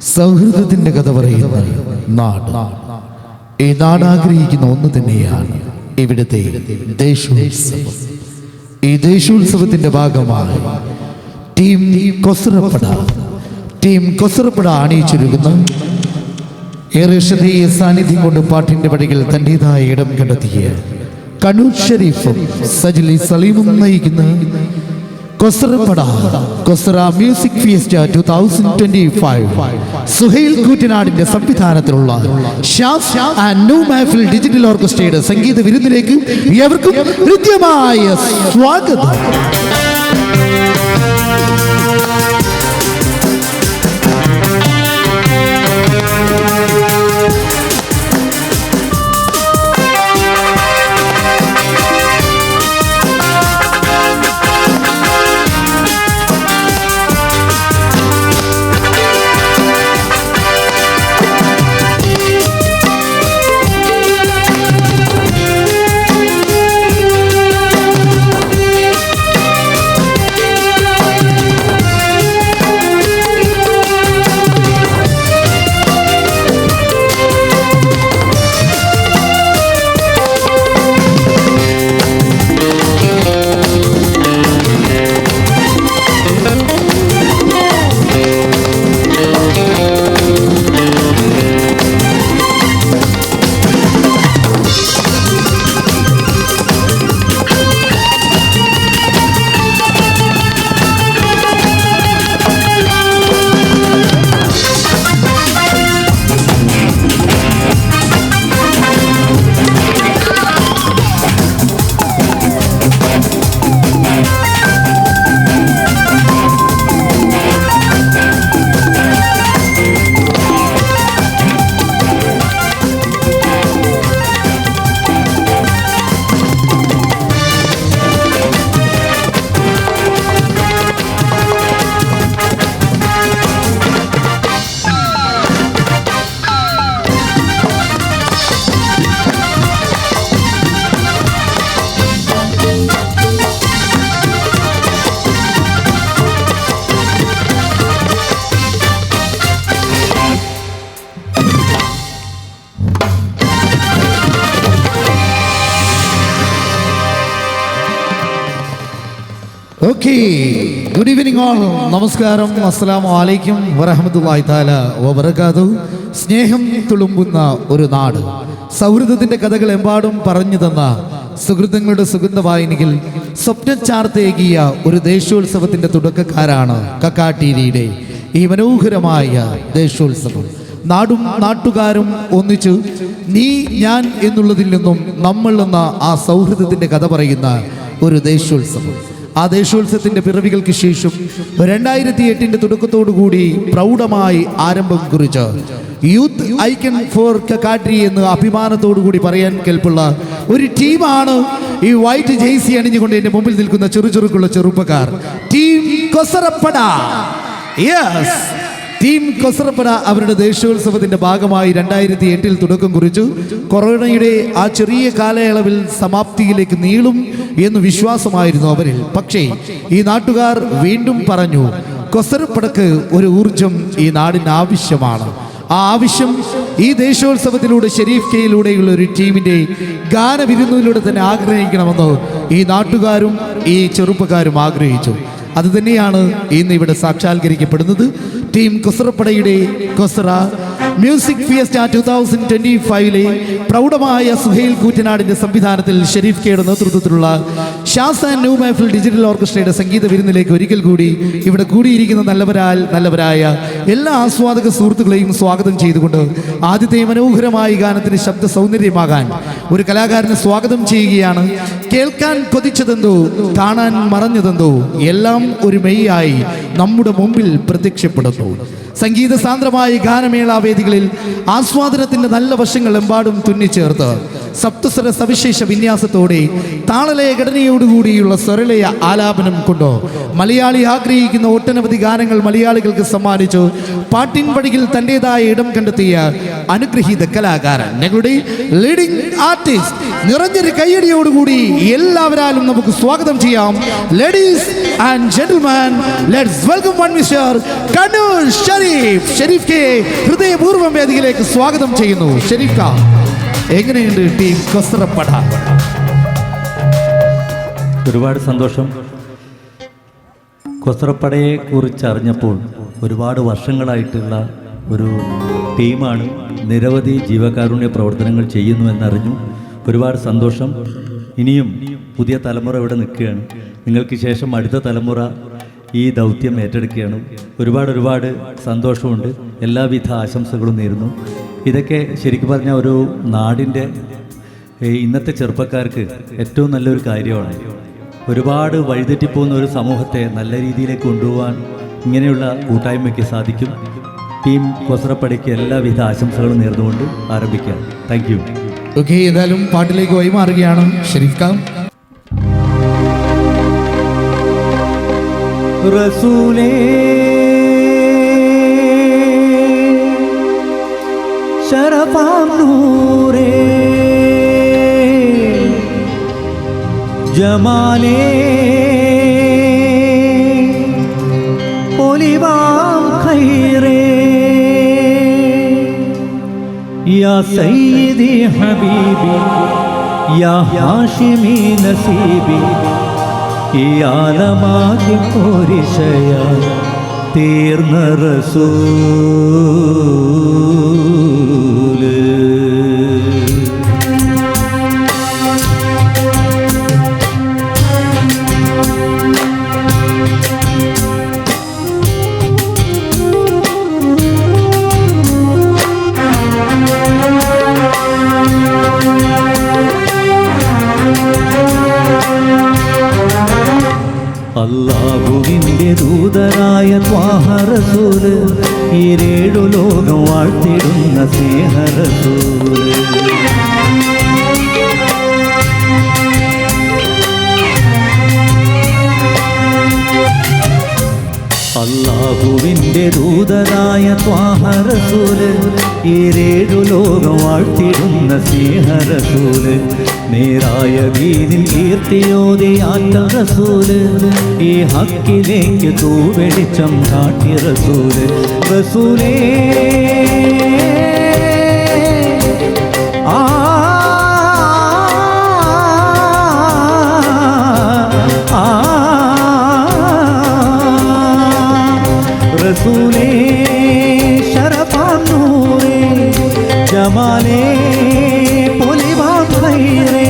സൗഹൃദത്തിന്റെ കഥ പറയുന്ന നാട്. ഈ നാട് ആഗ്രഹിക്കുന്ന ഒന്ന് തന്നെയാണ് ഇവിടുത്തെ ദേശോത്സവം. ഈ ദേശോത്സവത്തിന്റെ ഭാഗമായി ടീം കൊസറപ്പട ടീം കൊസറപ്പട അണിയിച്ചൊരുക്കുന്ന ഏറെ ശ്രദ്ധേയ സാന്നിധ്യം കൊണ്ട് പാട്ടിന്റെ പടികൾ തന്റേതായ ഇടം കണ്ടെത്തിയ കണ്ണൂർ ഷരീഫും സജിലി സലീമും നയിക്കുന്ന Kosarappada Kosara music feast two thousand twenty five Suhail കൂറ്റനാടിന്റെ സംവിധാനത്തിലുള്ള ഡിജിറ്റൽ ഓർക്കസ്ട്രയുടെ സംഗീത വിരുന്നിലേക്ക് എവർക്കും ഹൃദ്യമായ സ്വാഗതം. ഓക്കെ ഗുഡ് ഈവനിങ് ഓൾ നമസ്കാരം. അസ്സലാമു അലൈക്കും വറഹമത്തുള്ളാഹി താല സ്നേഹം തുളുമ്പുന്ന ഒരു നാട്. സൗഹൃദത്തിന്റെ കഥകൾ എമ്പാടും പറഞ്ഞു തന്ന സുഹൃത്തുക്കളുടെ സുഗന്ധവാഹിനികൾ സ്വപ്നം ചാർത്തേകിയ ഒരു ദേശോത്സവത്തിന്റെ തുടക്കക്കാരാണ് കക്കാട്ടീരിയുടെ ഈ മനോഹരമായ ദേശോത്സവം. നാടും നാട്ടുകാരും ഒന്നിച്ചു നീ ഞാൻ എന്നുള്ളതിൽ നിന്നും നമ്മൾ എന്ന ആ സൗഹൃദത്തിന്റെ കഥ പറയുന്ന ഒരു ദേശോത്സവം. ആ ദേശോത്സവത്തിന്റെ പിറവികൾക്ക് ശേഷം രണ്ടായിരത്തി എട്ടിന്റെ തുടക്കത്തോടു കൂടി പ്രൗഢമായി ആരംഭം കുറിച്ച് യൂത്ത് ഐക്കൺ ഫോർ കക്കാട്രി എന്ന് അഭിമാനത്തോടു കൂടി പറയാൻ കേൾപ്പുള്ള ഒരു ടീമാണ് ഈ വൈറ്റ് ജേഴ്സി അണിഞ്ഞുകൊണ്ട് എന്റെ മുമ്പിൽ നിൽക്കുന്ന ചെറു ചെറുക്കുള്ള ചെറുപ്പക്കാർ. Team Kosarappada. Yes team Kosarappada അവരുടെ ദേശീയോത്സവത്തിന്റെ ഭാഗമായി രണ്ടായിരത്തി എട്ടിൽ തുടക്കം കുറിച്ചു. കൊറോണയുടെ ആ ചെറിയ കാലയളവിൽ സമാപ്തിയിലേക്ക് നീളും എന്ന് വിശ്വാസമായിരുന്നു അവരിൽ. പക്ഷേ ഈ നാട്ടുകാർ വീണ്ടും പറഞ്ഞു കൊസറപ്പടക്ക് ഒരു ഊർജം ഈ നാടിന് ആവശ്യമാണ്. ആ ആവശ്യം ഈ ദേശീയോത്സവത്തിലൂടെ ഷെരീഫ് കെയിലൂടെയുള്ള ഒരു ടീമിന്റെ ഗാനവിരുന്നിലൂടെ തന്നെ ആഗ്രഹിക്കണമെന്ന് ഈ നാട്ടുകാരും ഈ ചെറുപ്പക്കാരും ആഗ്രഹിച്ചു. അത് തന്നെയാണ് ഇന്ന് ഇവിടെ സാക്ഷാത്കരിക്കപ്പെടുന്നത്. Team കൊസറപ്പടയുടെ Kosara. Music fiesta two thousand twenty ഫൈവിലെ പ്രൗഢമായ സുഹൈൽ കൂറ്റനാടിന്റെ സംവിധാനത്തിൽ ഷെരീഫ് കെയുടെ നേതൃത്വത്തിലുള്ള Shaz and new Mehfil digital ഓർക്കസ്ട്രയുടെ സംഗീത വിരുന്നിലേക്ക് ഒരിക്കൽ കൂടി ഇവിടെ കൂടിയിരിക്കുന്ന നല്ലവരാൽ നല്ലവരായ എല്ലാ ആസ്വാദക സുഹൃത്തുക്കളെയും സ്വാഗതം ചെയ്തുകൊണ്ട് ആദ്യത്തെ മനോഹരമായ ഗാനത്തിന് ശബ്ദ സൗന്ദര്യമാകാൻ ഒരു കലാകാരനെ സ്വാഗതം ചെയ്യുകയാണ്. കേൾക്കാൻ കൊതിച്ചതെന്തോ കാണാൻ മറഞ്ഞതെന്തോ എല്ലാം ഒരു മെയ്യായി നമ്മുടെ മുമ്പിൽ പ്രത്യക്ഷപ്പെടുന്നു. സംഗീത സാന്ദ്രമായ ഗാനമേള വേദികളിൽ ആസ്വാദനത്തിന്റെ നല്ല വശങ്ങൾ എമ്പാടും തുന്നിച്ചേർത്ത് സപ്തസ്വര സവിശേഷ വിന്യാസത്തോടെ താളലയ ഘടനയോടുകൂടിയുള്ള സ്വരലയ ആലാപനം കൊണ്ടോ മലയാളി ആഗ്രഹിക്കുന്ന ഒട്ടനവധി ഗാനങ്ങൾ മലയാളികൾക്ക് സമ്മാനിച്ചു. പാട്ടിൻ വഴിയിൽ തന്റെതായ ഇടം കണ്ടെത്തിയ അനുഗ്രഹീത കലാകാരൻ. ഞങ്ങളുടെ ലീഡിംഗ് ആർട്ടിസ്റ്റ് നിറഞ്ഞൊരു കയ്യടിയോടുകൂടി എല്ലാവരാലും നമുക്ക് സ്വാഗതം ചെയ്യാം. Ladies and gentleman let's welcome one mister Kannur Sharif Sherif K ഹൃദയപൂർവം വേദിയിലേക്ക് സ്വാഗതം ചെയ്യുന്നു. ഷെരീഫ് ക എങ്ങനെയുണ്ട് ടീം കസറപ്പട ഒരുപാട് സന്തോഷം. കൊസറപ്പടയെ കുറിച്ച് അറിഞ്ഞപ്പോൾ ഒരുപാട് വർഷങ്ങളായിട്ടുള്ള ഒരു ടീമാണ് നിരവധി ജീവകാരുണ്യ പ്രവർത്തനങ്ങൾ ചെയ്യുന്നു എന്നറിഞ്ഞു ഒരുപാട് സന്തോഷം. ഇനിയും പുതിയ തലമുറ ഇവിടെ നിൽക്കുകയാണ്. നിങ്ങൾക്ക് ശേഷം അടുത്ത തലമുറ ഈ ദൗത്യം ഏറ്റെടുക്കുകയാണ്. ഒരുപാട് ഒരുപാട് സന്തോഷമുണ്ട്. എല്ലാവിധ ആശംസകളും നേരുന്നു. ഇതൊക്കെ ശരിക്കും പറഞ്ഞാൽ ഒരു നാടിന്റെ ഇന്നത്തെ ചെറുപ്പക്കാർക്ക് ഏറ്റവും നല്ലൊരു കാര്യമാണ്. ഒരുപാട് വഴിതെറ്റിപ്പോകുന്ന ഒരു സമൂഹത്തെ നല്ല രീതിയിലേക്ക് കൊണ്ടുപോകാൻ ഇങ്ങനെയുള്ള കൂട്ടായ്മയ്ക്ക് സാധിക്കും. ടീം കൊസറപ്പടിക്ക് എല്ലാവിധ ആശംസകളും നേർന്നുകൊണ്ട് ആരംഭിക്കാം. Thank you. ഓക്കെ ഏതായാലും പാട്ടിലേക്ക് വൈമാറുകയാണ് ഷരീഫ് റസൂലേ. ശരഫാം നൂറേ. ജമാലേ. ഒലിവാം ഖൈറേ. യാ സയ്യിദി ഹബീബി യാ ഹാഷിമി നസീബി. ഈ ആലമാകെ പോരിശയ തീർന്ന റസൂൽ അള്ളാഹുവിന്റെ ദൂതരായ ത്വാഹറസൂൽ ഈരേഴു ലോകം വാഴ്ത്തിടുന്ന സ്നേഹറസൂൽ. അള്ളാഹുവിന്റെ ദൂതനായ ത്വാഹറസൂൽ ഈരേഴു ലോകം വാഴ്ത്തിടുന്ന സ്നേഹറസൂൽ. നേരായ വീതിൽ കീർത്തിയോതിയാറ്റ ഈ ഹക്കിലേക്ക് തൂവെളിച്ചം കാട്ടി റസൂൽ റസൂലേ റസൂലേ ശരഫാം നൂറേ ജമാലേ പൊലിവാം ഖൈറേ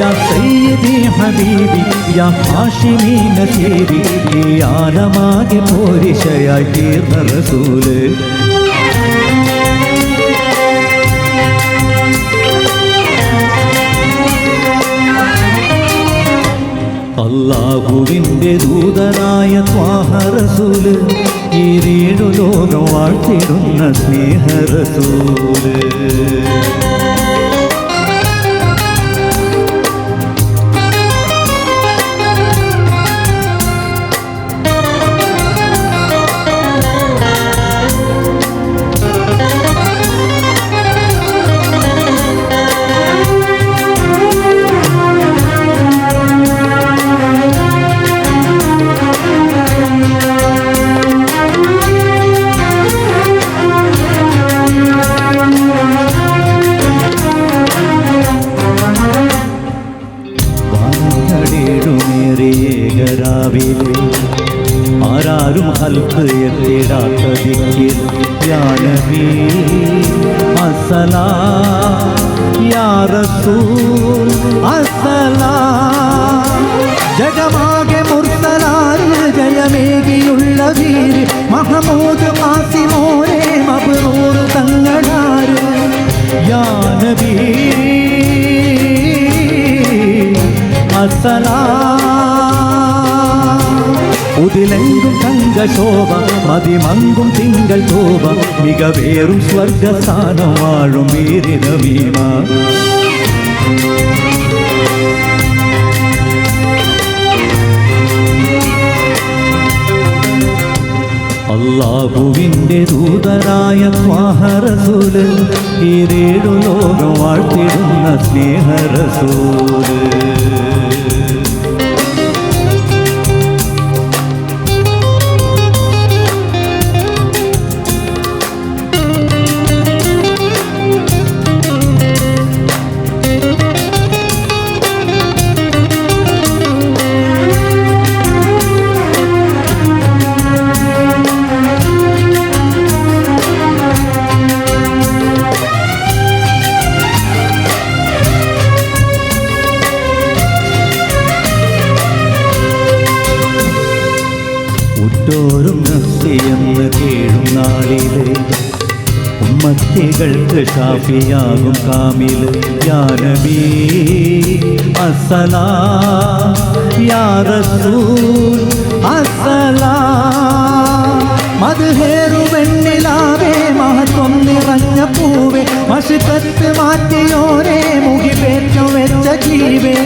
യാ സയ്യിദി ഹബീബി യാ ഹാഷിമി നസീബി ഈ ആലമാകെ പോരിശയായി തീർന്ന റസൂൽ അള്ളാഹുവിന്റെ ത്വാഹറസൂൽ ഈ രേണു ലോകം വാഴ്ത്തിടുന്ന സ്നേഹറസൂൽ വാനങ്ങളേഴുമേറിയേകരാവിലെ റസൂൽ അസലാ ജഗമാകെ മുർസലാരിൽ ജയമേകിയുള്ള വീര് മഹമൂദ് മാസിമോനെ മബ്രൂർ തങ്ങളാര് യാ നബി അസലാം ഉതിലെങ്കും തങ്കശോഭ മതിമങ്കും തിങ്കൾ തോപ മികവേറും സ്വർഗസ്ഥാനം വാഴും വീരിതമീമ അള്ളാഹുവിന്റെ ദൂതരായ സ്വാഹറസൂൽ രേടു ലോകം വാഴ്ത്തിടുന്ന സ്നേഹറസൂൽ. ഉമ്മത്തികൾക്ക് ഷാഫിയാകും കാമില് യാനബീ അസലാ യാ റസൂൽ അസലാ മധുഹേറുവെണ്ണിലാവേ മഹത്വം നിറഞ്ഞ പൂവേ മഷിക്കത്ത് മാറ്റിയോരേ മുഖിപേറ്റു വെച്ച ജീവേ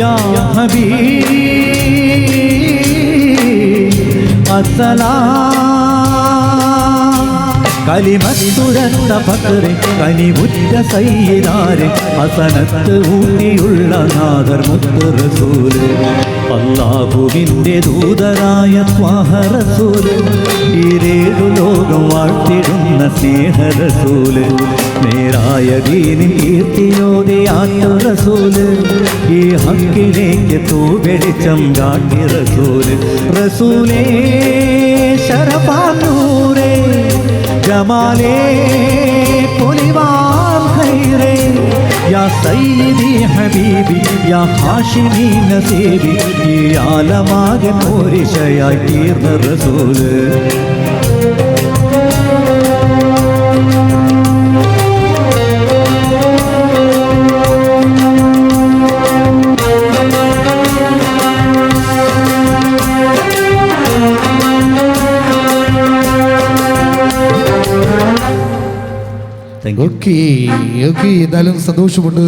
യാ ഹബീ കലിമത്തുരത്ത കനി കനിമുറ്റ സയ്യിദാരെ അസനത്ത് ഊട്ടിയുള്ള നാദർ മുത്തുറസൂര് അള്ളാഹുവിന്റെ ദൂതരായ സ്വാഹരസൂര് ഇരേതു ലോകം വാഴ്ത്തിടുന്ന സ്നേഹരസൂൽ നേരായ ദീനിൽ കീർത്തിയോടെയാറ്റ റസൂൽ ഈ ഹക്കിലേക്ക് തൂവെളിച്ചം കാട്ടി റസൂൽ. റസൂലേ ജമാലേ പൊലിവാൻ ഖൈറേ യാ സയ്യിദി ഹബീബി യാ ഹാഷിമി നസീബി ഈ ആലമാകെ പോരിശയായി തീർന്ന റസൂൽ. ഓക്കെ ഓക്കെ എന്തായാലും സന്തോഷമുണ്ട്.